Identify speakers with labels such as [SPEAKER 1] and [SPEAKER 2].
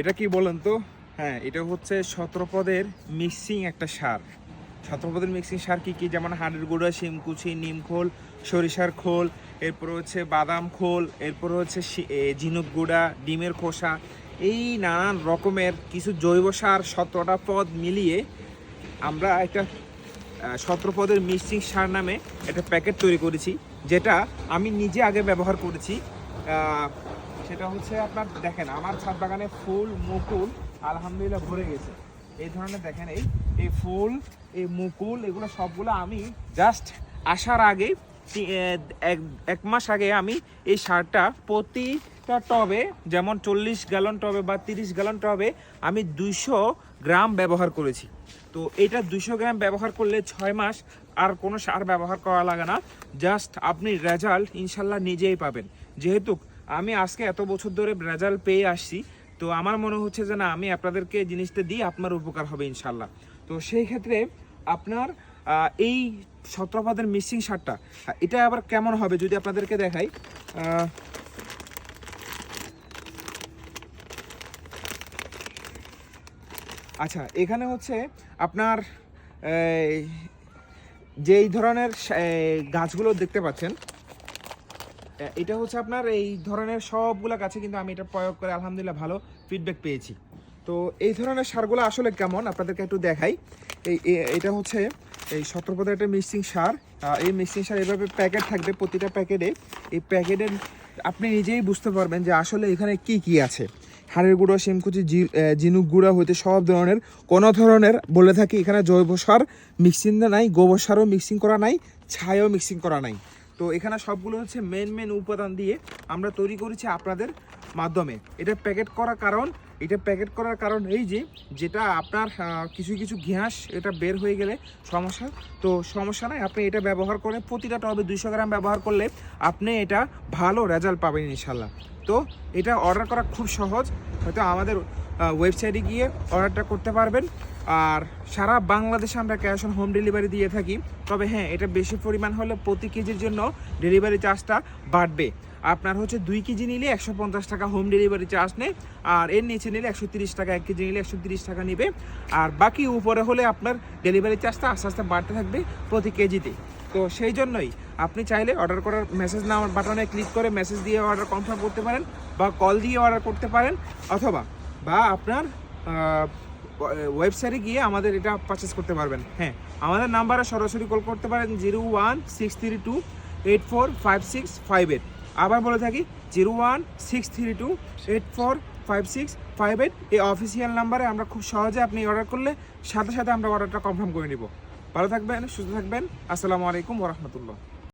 [SPEAKER 1] এটা কি বলেন তো? হ্যাঁ এটা হচ্ছে সতেরোপদের মিক্সিং একটা সার। সতেরোপদের মিক্সিং সার কি কি? যেমন হাড়ের গুঁড়া, শিমকুচি, নিম খোল, সরিষার খোল, এরপর হচ্ছে বাদাম খোল, এরপর হচ্ছে ঝিনুক গুঁড়া, ডিমের খোসা, এই নানান রকমের কিছু জৈব সার সতেরোটা পদ মিলিয়ে আমরা একটা সতেরো পদের মিক্সিং সার নামে একটা প্যাকেট তৈরি করেছি, যেটা আমি নিজে আগে ব্যবহার করেছি। সেটা হচ্ছে আপনার, দেখেন, আমার ছাদ বাগানে ফুল, মুকুল, আলহামদুলিল্লাহ ভরে গেছে। এই ধরনের দেখেন, এই এই ফুল, এই মুকুল, এগুলো সবগুলো আমি জাস্ট আসার আগে এক মাস আগে আমি এই সারটা প্রতিটা টবে, যেমন চল্লিশ গ্যালন টবে বা তিরিশ গ্যালন টবে, আমি দুইশো গ্রাম ব্যবহার করেছি। তো এটা দুশো গ্রাম ব্যবহার করলে ছয় মাস আর কোনো সার ব্যবহার করা লাগে না। জাস্ট আপনি রেজাল্ট ইনশাল্লাহ নিজেই পাবেন। যেহেতু আমি আজকে এত বছর ধরে রেজাল্ট পেয়ে আসছি, তো আমার মনে হচ্ছে যে না, আমি আপনাদেরকে জিনিসটা দিই আপনার উপকার হবে ইনশাল্লাহ তো সেই ক্ষেত্রে আপনার এই সতেরোপাদের মিক্সিং সারটা এটা আবার কেমন হবে যদি আপনাদেরকে দেখাই? আচ্ছা এখানে হচ্ছে আপনার যেই ধরনের গাছগুলো দেখতে পাচ্ছেন এটা হচ্ছে আপনার এই ধরনের সবগুলো গাছে কিন্তু আমি এটা প্রয়োগ করে আলহামদুলিল্লাহ ভালো ফিডব্যাক পেয়েছি। তো এই ধরনের সারগুলো আসলে কেমন? আপনাদেরকে একটু দেখাই। এই এটা হচ্ছে এই সতেরোপদের একটা মিক্সিং সার। এই মিক্সিং সার এভাবে প্যাকেট থাকবে প্রতিটা প্যাকেটে এই প্যাকেটের আপনি নিজেই বুঝতে পারবেন যে আসলে এখানে কি কি আছে। হাড়ের গুঁড়ো শিমকুচি জি- আহ, গুঁড়া হইতে সব ধরনের কোনো ধরনের বলে থাকি এখানে জৈব সার মিক্সিং নাই গোবর সারও মিক্সিং করা নাই ছাইও মিক্সিং করা নাই। তো এখানে সবগুলো হচ্ছে মেন মেন উপাদান দিয়ে আমরা তৈরি করেছি আপনাদের মাধ্যমে। এটা প্যাকেট করার কারণ, এটা প্যাকেট করার কারণ এই যে, যেটা আপনার কিছু কিছু ঘ্যাস এটা বের হয়ে গেলে সমস্যা। তো সমস্যা নাই, আপনি এটা ব্যবহার করে প্রতিটা টবে দুইশো গ্রাম ব্যবহার করলে আপনি এটা ভালো রেজাল্ট পাবেন ইনশাল্লাহ তো এটা অর্ডার করা খুব সহজ, হয়তো আমাদের ওয়েবসাইটে গিয়ে অর্ডারটা করতে পারবেন। আর সারা বাংলাদেশে আমরা ক্যাশ অন হোম ডেলিভারি দিয়ে থাকি। তবে হ্যাঁ এটা বেশি পরিমাণ হলে প্রতি কেজির জন্য ডেলিভারি চার্জটা বাড়বে। আপনার হচ্ছে দুই কেজি নিলে একশো পঞ্চাশ টাকা হোম ডেলিভারি চার্জ নেয়, আর এর নিচে নিলে একশো তিরিশ টাকা, এক কেজি নিলে একশো তিরিশ টাকা নেবে। আর বাকি উপরে হলে আপনার ডেলিভারি চার্জটা আস্তে আস্তে বাড়তে থাকবে প্রতি কেজিতে। তো সেই জন্যই আপনি চাইলে অর্ডার করার মেসেজ নাম্বার বাটনে ক্লিক করে মেসেজ দিয়ে অর্ডার কনফার্ম করতে পারেন, বা কল দিয়ে অর্ডার করতে পারেন, অথবা বা আপনার ওয়েবসাইটে গিয়ে আমাদের এটা পারচেস করতে পারবেন। হ্যাঁ আমাদের নাম্বারে সরাসরি কল করতে পারেন zero one six three two eight four five six five eight আবার বলে থাকি zero one six three two eight four five six five eight এই অফিসিয়াল নাম্বারে আমরা খুব সহজে আপনি অর্ডার করলে সাথে সাথে আমরা অর্ডারটা কনফার্ম করে নিব। ভালো থাকবেন, সুস্থ থাকবেন। আসসালামু আলাইকুম ওরহমতুল্লাহ